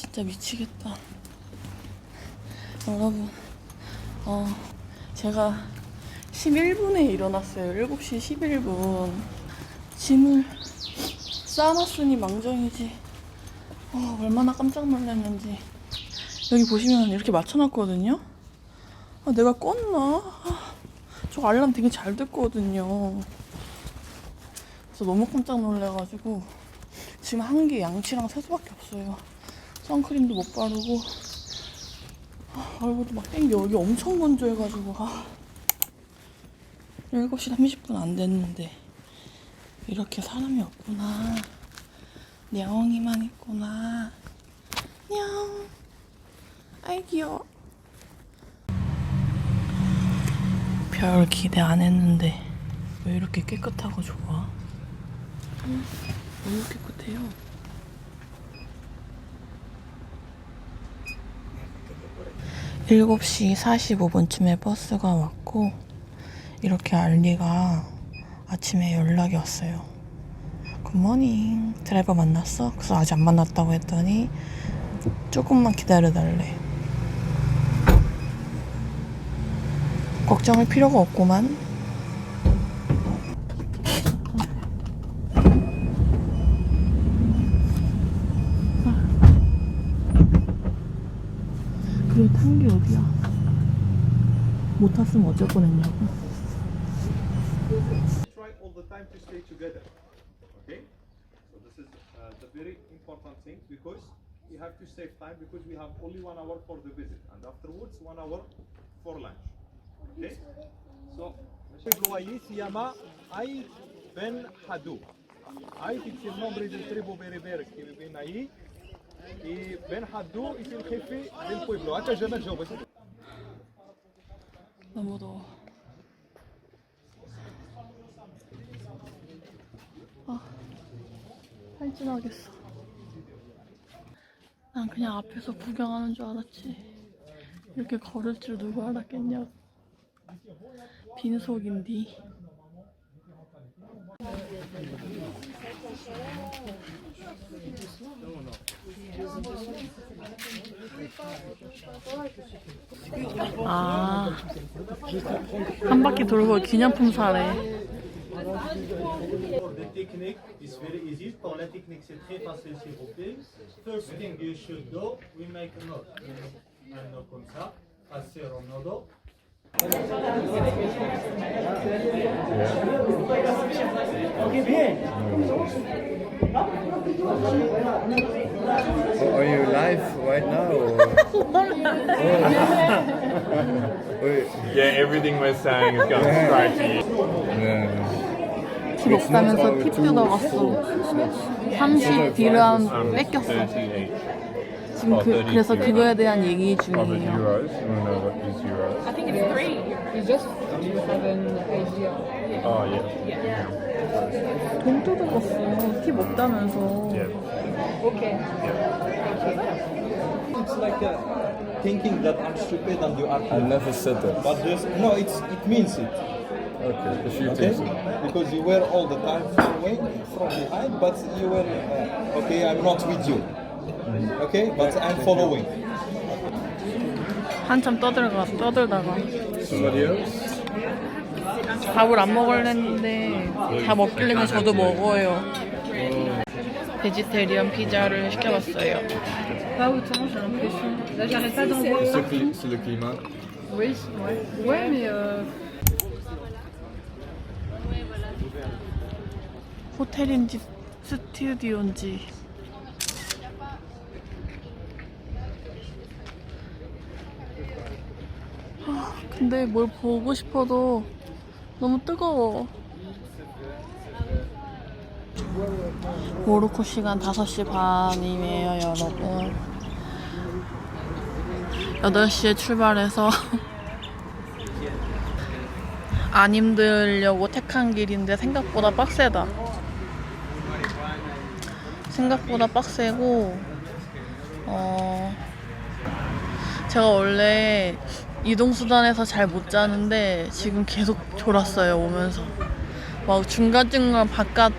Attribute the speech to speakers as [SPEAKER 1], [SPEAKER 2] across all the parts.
[SPEAKER 1] 진짜 미치겠다. 여러분, 어, 제가 11분에 일어났어요. 7시 11분. 짐을 싸놨으니 망정이지. 어, 얼마나 깜짝 놀랐는지. 여기 보시면 이렇게 맞춰놨거든요. 아, 내가 껐나? 아, 저 알람 되게 잘 듣거든요. 그래서 너무 깜짝 놀래가지고 지금 한게 양치랑 세수밖에 없어요. 선크림도 못 바르고 아, 얼굴도 막 땡겨. 여기 엄청 건조해가지고 아. 7시 30분 안 됐는데 이렇게 사람이 없구나. 냥이만 있구나. 냥. 아이 귀여워. 별 기대 안 했는데 왜 이렇게 깨끗하고 좋아? 음, 너무 깨끗해요. 일곱 시 45분쯤에 버스가 왔고 이렇게 알리가 아침에 연락이 왔어요. 굿모닝 드라이버 만났어? 그래서 아직 안 만났다고 했더니 조금만 기다려달래. 걱정할 필요가 없구만. 그리고 탄게 어디야? 못 탔으면 어쩔 뻔했냐고.
[SPEAKER 2] try all the time to stay together. Okay? So this is uh, the very important thing because we have to save time because we have only one hour for the visit and afterwards one hour for lunch. Okay? So Loyer Siyama Ay Ben Hadou. Ay c'est le nombre de tribus berbères qui vivent aí. Et Ben Hadou est le chef del pueblo. Je vais jouer.
[SPEAKER 1] 너무 더워. 아, 탈진하겠어. 난 그냥 앞에서 구경하는 줄 알았지. 이렇게 걸을 줄 누가 알았겠냐. 빈속인디. 아, 한 바퀴 돌고 기념품 사래.
[SPEAKER 3] Nodo.
[SPEAKER 4] Are you live right now? Or?
[SPEAKER 5] Yeah, everything we're saying is going straight to you.
[SPEAKER 4] yeah.
[SPEAKER 1] 팁 없다면서 팁 뜯어갔어. 30 디람 뺏겼어.
[SPEAKER 5] 30 each.
[SPEAKER 1] 지금 그, 그래서 그거에 대한 얘기
[SPEAKER 5] Of it
[SPEAKER 1] 중이에요.
[SPEAKER 5] euros. You want to know what is euros?
[SPEAKER 6] I think it's three. You just haven't AGR.
[SPEAKER 5] Oh, yeah.
[SPEAKER 1] 돈 뜯어갔어. 팁 없다면서.
[SPEAKER 5] Yeah.
[SPEAKER 6] Okay.
[SPEAKER 2] It's like uh, thinking that I'm stupid and you are
[SPEAKER 4] I never said that.
[SPEAKER 2] But just no, it's it means it.
[SPEAKER 4] Okay, if you
[SPEAKER 2] Okay,
[SPEAKER 4] think so.
[SPEAKER 2] because you were all the time far away from behind, but you were uh, okay. I'm not with you. Okay, but I'm following.
[SPEAKER 1] 한참 떠들다가, 떠들다가.
[SPEAKER 4] Somebody else?
[SPEAKER 1] 밥을 안 먹을랬는데 다 먹길래 저도 먹어요. 베지테리언 피자를 시켜봤어요.
[SPEAKER 6] Pas autant, j'ai l'impression. Là, j'arrête pas d'en voir.
[SPEAKER 4] C'est le cli- c'est le climat.
[SPEAKER 6] Oui, ouais. Ouais, mais euh,
[SPEAKER 1] 호텔인지 스튜디오인지. 아, 근데 뭘 보고 싶어도 너무 뜨거워. 모로코 시간 5시 반이에요, 여러분. 8시에 출발해서 안 힘들려고 택한 길인데 생각보다 빡세다. 생각보다 빡세고, 어, 제가 원래 이동수단에서 잘 못 자는데 지금 계속 졸았어요, 오면서. 막 중간중간 바깥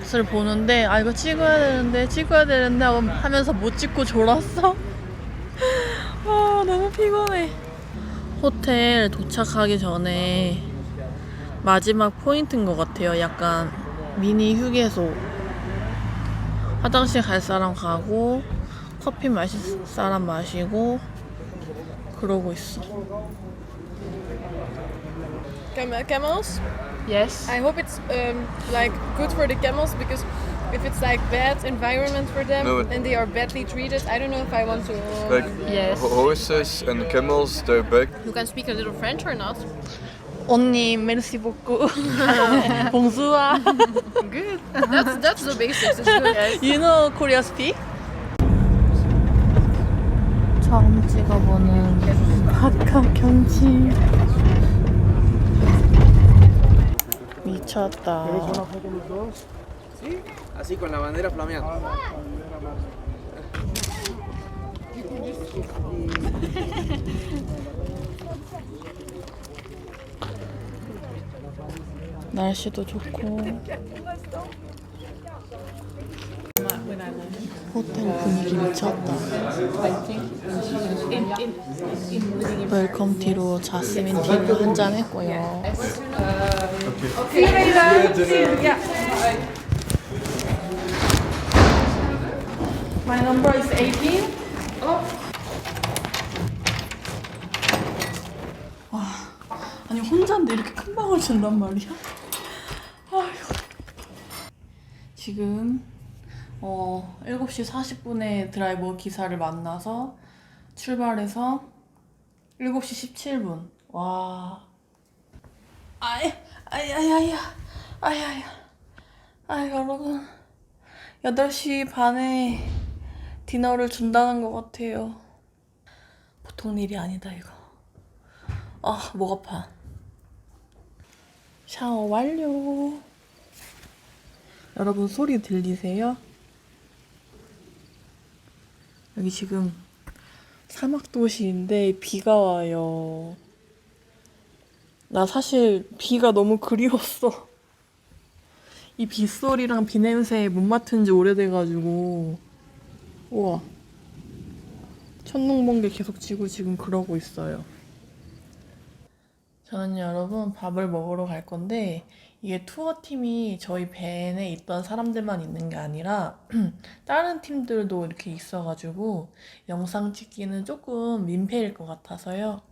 [SPEAKER 1] 것을 보는데 아 이거 찍어야 되는데 찍어야 되는데 하면서 못 찍고 졸았어. 아 너무 피곤해. 호텔 도착하기 전에 마지막 포인트인 것 같아요. 약간 미니 휴게소. 화장실 갈 사람 가고 커피 마실 사람 마시고 그러고 있어.
[SPEAKER 7] Cam- camels.
[SPEAKER 6] Yes.
[SPEAKER 7] I hope it's um, like good for the camels because if it's like bad environment for them
[SPEAKER 4] No, it-
[SPEAKER 7] and they are badly treated, I don't know if I want to.
[SPEAKER 4] Like
[SPEAKER 6] Yes.
[SPEAKER 4] ho- horses and camels, they're big.
[SPEAKER 7] you can speak a little French or not?
[SPEAKER 1] 언니 메르시 복구 봉수아
[SPEAKER 7] Good. That's that's the basics. It's good.
[SPEAKER 1] You know Korea speak? 찍어보는 바카 경치 미쳤다
[SPEAKER 8] Así con la bandera flameando.
[SPEAKER 1] 날씨도 좋고 호텔 분위기 미쳤다 웰컴 티로 자스민 티를 한잔 했고요 My number is 18. 와, 아니 혼자인데 이렇게 큰 방을 준단 말이야? 아휴. 지금 어 7시 40분에 드라이버 기사를 만나서 출발해서 7시 17분. 와. 아이, 아이, 아이, 아이, 아이, 아이, 아이, 여러분. 8시 반에 디너를 준다는 것 같아요. 보통 일이 아니다, 이거. 아, 목 아파. 샤워 완료. 여러분 소리 들리세요? 여기 지금 사막 도시인데 비가 와요. 나 사실 비가 너무 그리웠어. 이 빗소리랑 비 냄새에 못 맡은 지 오래돼가지고. 우와. 천둥번개 계속 치고 지금 그러고 있어요. 저는 여러분 밥을 먹으러 갈 건데 이게 투어 팀이 저희 밴에 있던 사람들만 있는 게 아니라 다른 팀들도 이렇게 있어가지고 영상 찍기는 조금 민폐일 것 같아서요.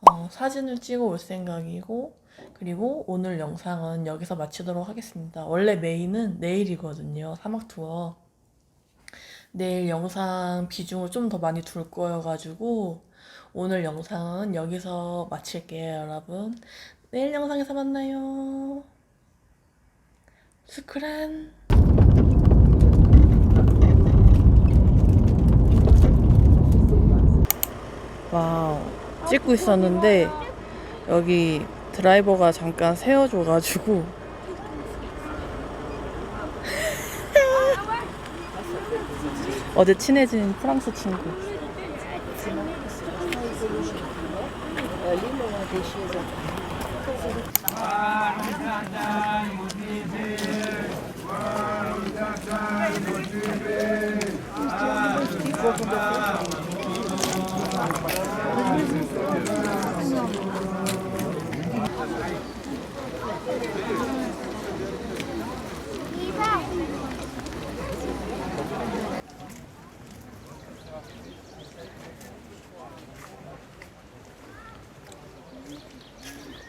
[SPEAKER 1] 어, 사진을 찍어 올 생각이고 그리고 오늘 영상은 여기서 마치도록 하겠습니다. 원래 메인은 내일이거든요. 사막 투어. 내일 영상 비중을 좀 더 많이 둘 거여가지고 오늘 영상은 여기서 마칠게요, 여러분. 내일 영상에서 만나요. 스크란. 와우. 찍고 있었는데 여기 드라이버가 잠깐 세워줘가지고 어제 친해진 프랑스 친구.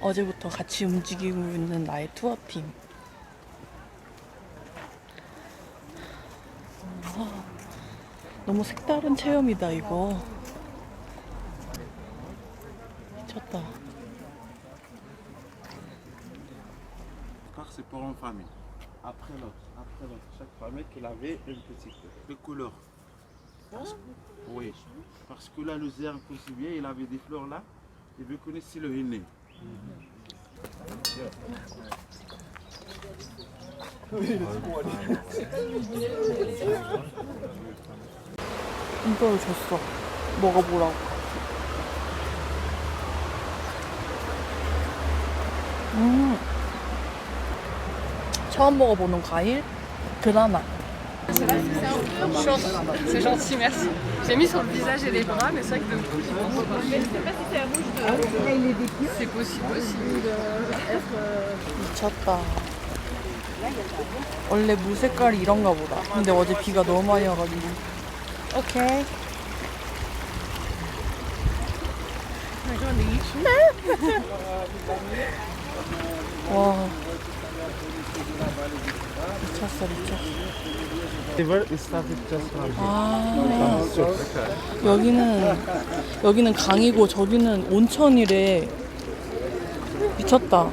[SPEAKER 1] 어제부터 같이 움직이고 있는 나의 투어팀. 너무 색다른 체험이다, 이거. 미쳤다.
[SPEAKER 9] Car c'est pour une famille. Après l'autre, après l'autre. Chaque famille qu'il avait une petite de couleur. Parce- oui. Parce que là, le zère bien, il avait des fleurs là. Et vous connaissez le henné.
[SPEAKER 1] 이걸 줬어. 먹어보라고. 음. 처음 먹어보는 과일? 드라마.
[SPEAKER 7] C'est gentil, merci. J'ai mis sur le visage et les bras, mais c'est vrai que de coup, j'y pense pas. Mais je sais pas si c'est à rouge de. C'est possible aussi.
[SPEAKER 1] 미쳤다. 원래 물 색깔이 이런가 보다. 근데 어제 비가 너무 많이 와가지고. 오케이. 와. 미쳤어, 미쳤어.
[SPEAKER 9] River is started just from here.
[SPEAKER 1] 아, 여기는 여기는 강이고 저기는 온천이래. 미쳤다.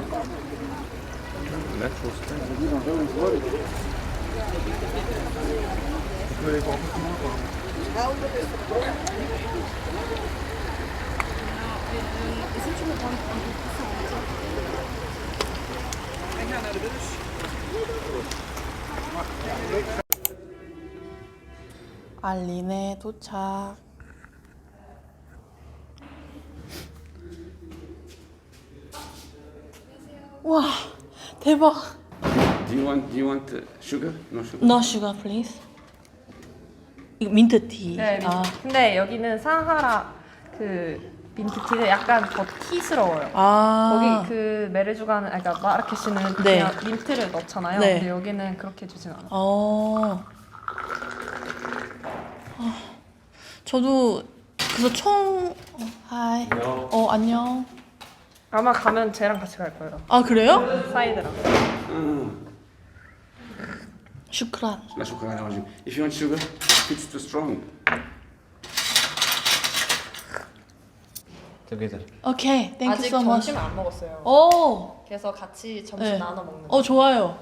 [SPEAKER 1] 알리네 도착. 와 대박.
[SPEAKER 8] Do you want do you want uh, sugar? No sugar.
[SPEAKER 1] No sugar please. 이거 민트티.
[SPEAKER 10] 네,
[SPEAKER 1] 아.
[SPEAKER 10] 근데 여기는 사하라 그 민트티는 약간 더 티스러워요.
[SPEAKER 1] 아.
[SPEAKER 10] 거기 그 메르주가는 아니, 그러니까 마라케시는
[SPEAKER 1] 네.
[SPEAKER 10] 그냥 민트를 넣잖아요.
[SPEAKER 1] 네.
[SPEAKER 10] 근데 여기는 그렇게 주진 않아요.
[SPEAKER 1] 어. 아, 저도 그래서 총 어, 하이. 어, 안녕.
[SPEAKER 10] 아마 가면 쟤랑 같이 갈 거예요.
[SPEAKER 1] 아, 그래요?
[SPEAKER 10] 사이드랑. 음.
[SPEAKER 1] 슈크란.
[SPEAKER 8] 나 조카 가지고 If you want sugar, it's too strong.
[SPEAKER 1] 오케이. 땡큐
[SPEAKER 10] 아직
[SPEAKER 1] so much.
[SPEAKER 10] 점심을 안 먹었어요.
[SPEAKER 1] 오.
[SPEAKER 10] 그래서 같이 점심
[SPEAKER 1] 네.
[SPEAKER 10] 나눠 먹는.
[SPEAKER 1] 어 좋아요.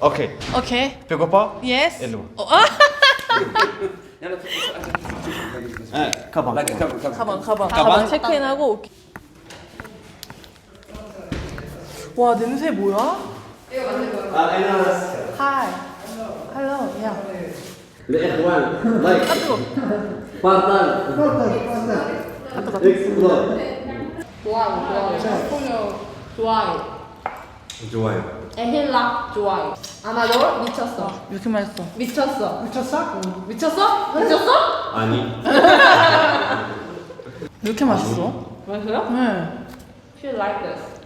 [SPEAKER 5] Ok.
[SPEAKER 1] 오케이.
[SPEAKER 5] 배고파?
[SPEAKER 1] Yes.
[SPEAKER 5] 일로.
[SPEAKER 1] 어, 아
[SPEAKER 8] 가방. 가방.
[SPEAKER 1] 가방 가방 가방 체크인하고 올게. 와 냄새 뭐야? 하이. 헬로. 야.
[SPEAKER 8] الإخوان لايك
[SPEAKER 10] 좋아요. 에힐라 좋아요. 아나돌 미쳤어.
[SPEAKER 1] 이렇게 맛있어.
[SPEAKER 10] 미쳤어. 미쳤어? 미쳤어? 미쳤어?
[SPEAKER 1] 이렇게 맛있어?
[SPEAKER 10] 맛있어요?
[SPEAKER 1] 네.
[SPEAKER 10] Feel like this.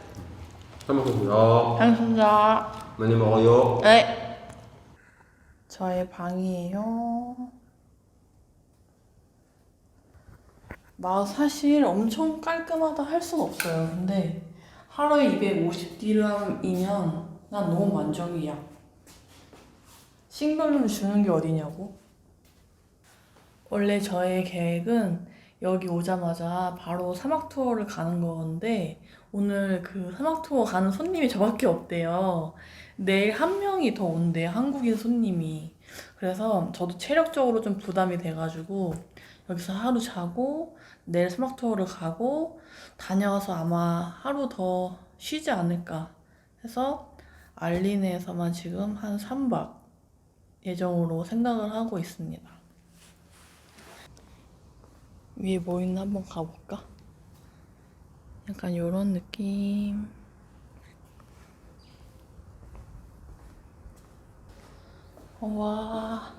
[SPEAKER 1] 감사합니다. 많이 먹어요. 네. 저의 방이에요. 나 사실 엄청 깔끔하다 할 순 없어요. 근데 하루에 250디람이면 난 너무 만족이야. 싱글룸 주는 게 어디냐고? 원래 저의 계획은 여기 오자마자 바로 사막 투어를 가는 건데 오늘 그 사막 투어 가는 손님이 저밖에 없대요. 내일 한 명이 더 온대, 한국인 손님이. 그래서 저도 체력적으로 좀 부담이 돼가지고 여기서 하루 자고 내일 사막 투어를 가고 다녀와서 아마 하루 더 쉬지 않을까 해서 알리네에서만 지금 한 3박 예정으로 생각을 하고 있습니다. 위에 뭐 있나 한번 가볼까? 약간 요런 느낌. 와.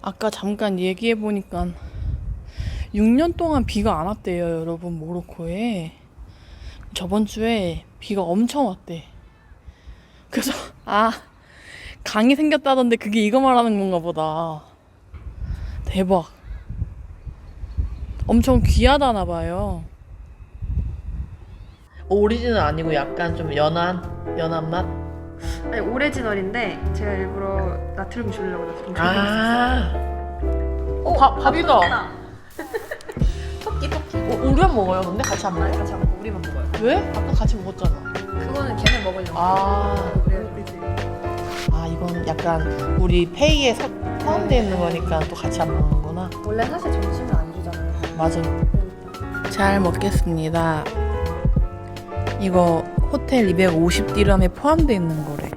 [SPEAKER 1] 아까 잠깐 얘기해 보니까 6년 동안 비가 안 왔대요, 여러분, 모로코에. 저번 주에 비가 엄청 왔대. 그래서, 아, 강이 생겼다던데 그게 이거 말하는 건가 보다. 대박. 엄청 귀하다나 봐요. 오리지널 아니고 약간 좀 연한 연한 맛.
[SPEAKER 10] 아니 오리지널인데 제가 일부러 나트륨 주려고 나트륨 주고
[SPEAKER 1] 아. 어, 밥 밥이다.
[SPEAKER 10] 토끼 토끼.
[SPEAKER 1] 어, 우리만 먹어요. 근데 같이 안 먹어?
[SPEAKER 10] 같이 안 먹고 우리만 먹어요.
[SPEAKER 1] 왜? 아까 같이 먹었잖아.
[SPEAKER 10] 그거는 걔네 먹으려고.
[SPEAKER 1] 아,
[SPEAKER 10] 우리 우리지.
[SPEAKER 1] 아 이건 약간 우리 페이에 사, 포함되어 있는 거니까 또 같이 안 먹는구나.
[SPEAKER 10] 원래 사실 점심은 안 주잖아요.
[SPEAKER 1] 맞아. 잘 먹겠습니다. 이거 호텔 250 디람에 포함되어 있는 거래.